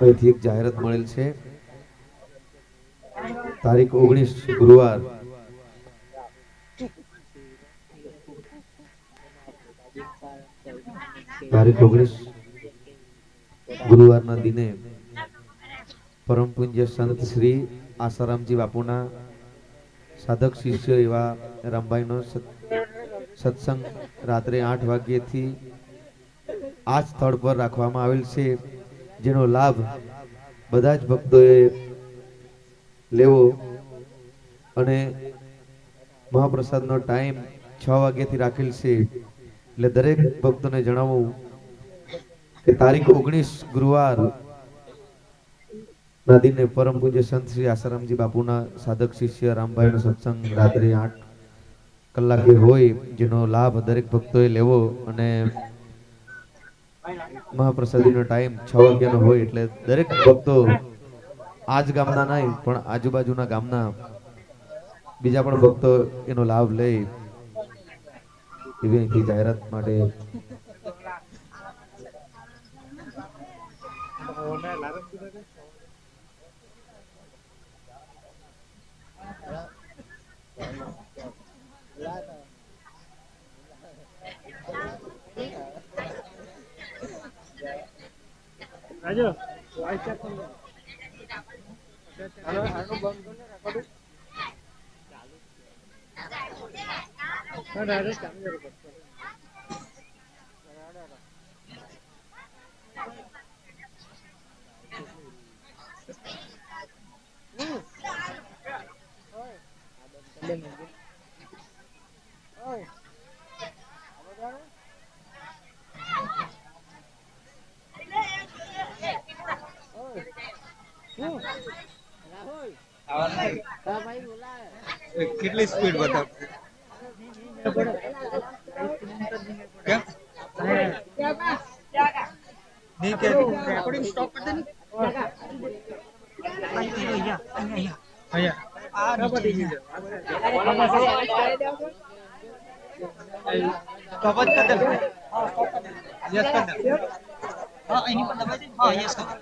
અહીંથી એક જાહેરાત મળેલ છે. તારીખ ઓગણીસ ગુરુવાર. તારીખ ઓગણીસ ગુરુવારના દિને પરમ પૂજ્ય સંત શ્રી આસારામજી બાપુના સાધક શિષ્ય એવા રામભાઈનો સત્સંગ રાત્રે આઠ વાગ્યેથી આ સ્થળ પર રાખવામાં આવેલ છે, જેનો લાભ બધા જ ભક્તોએ લેવો. અને મહાપ્રસાદનો ટાઈમ છ વાગ્યાથી રાખેલ છે, એટલે દરેક ભક્તોને જણાવવું કે તારીખ ઓગણીસ ગુરુવાર ના દિને પરમ પૂજ્ય સંત શ્રી આસારામજી બાપુના સાધક શિષ્ય રામભાઈનો સત્સંગ રાત્રે આઠ કલાકે હોય જેનો લાભ દરેક ભક્તોએ લેવો અને મહાપ્રસાદીનો ટાઈમ છ વાગ્યાનો હોય એટલે દરેક ભક્તો આ જ ગામના નહીં, પણ આજુબાજુના ગામના બીજા પણ ભક્તો એનો લાભ લે એવી અહીંથી જાહેરાત માટે. રાજુ વોઇસ ચેક કરી હાલો હાલો બંધ કરો રેકોર્ડિંગ ચાલુ ના ડાયરેક્ટ ચાલુ કરો कितनी स्पीड बता क्या? नहीं क्या? रिकॉर्डिंग स्टॉप कर देना। यस कर दे। हाँ यहीं पर दबा हाँ यस कर